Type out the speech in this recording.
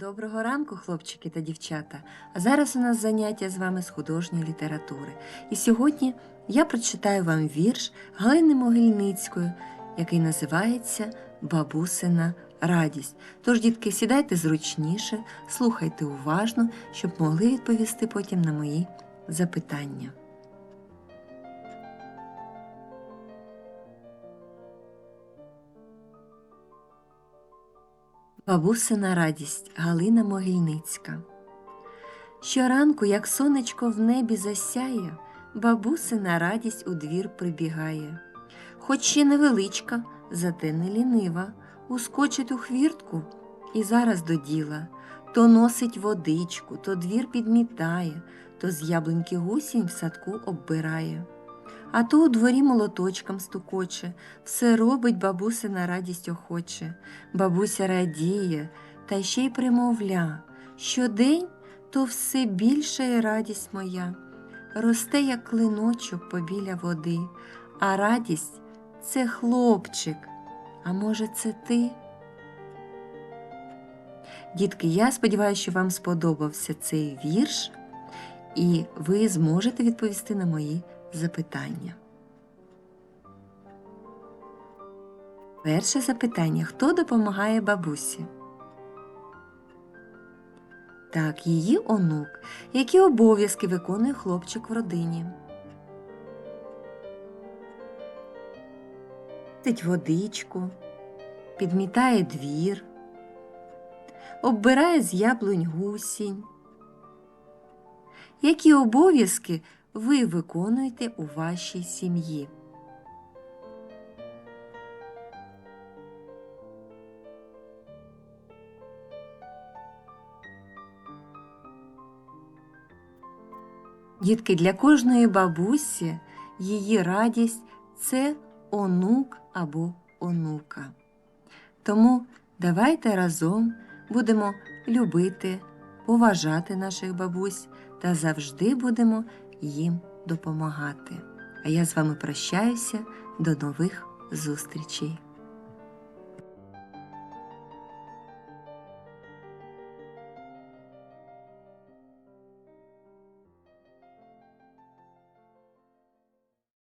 Доброго ранку, хлопчики та дівчата! А зараз у нас заняття з вами з художньої літератури. І сьогодні я прочитаю вам вірш Галини Могильницької, який називається Бабусина радість. Тож, дітки, сідайте зручніше, слухайте уважно, щоб могли відповісти потім на мої запитання. Бабусина радість Галина Могильницька. Щоранку, як сонечко в небі засяє, бабусина радість у двір прибігає. Хоч ще невеличка, зате не лінива, ускочить у хвіртку і зараз до діла. То носить водичку, то двір підмітає, то з яблуньки гусінь в садку оббирає. А то у дворі молоточком стукоче, все робить бабусина радість охоче. Бабуся радіє, та ще й примовля. Щодень то все більша й радість моя. Росте, як клиночок побіля води, а радість це хлопчик. А може, це ти? Дітки, я сподіваюся, що вам сподобався цей вірш, і ви зможете відповісти на мої запитання. Перше запитання: хто допомагає бабусі? Так, її онук. Які обов'язки виконує хлопчик в родині? Тить водичку, підмітає двір, оббирає з яблунь гусінь. Які обов'язки ви виконуєте у вашій сім'ї? Дітки, для кожної бабусі її радість це онук або онука. Тому давайте разом будемо любити, поважати наших бабусь та завжди будемо їм допомагати. А я з вами прощаюся до нових зустрічей.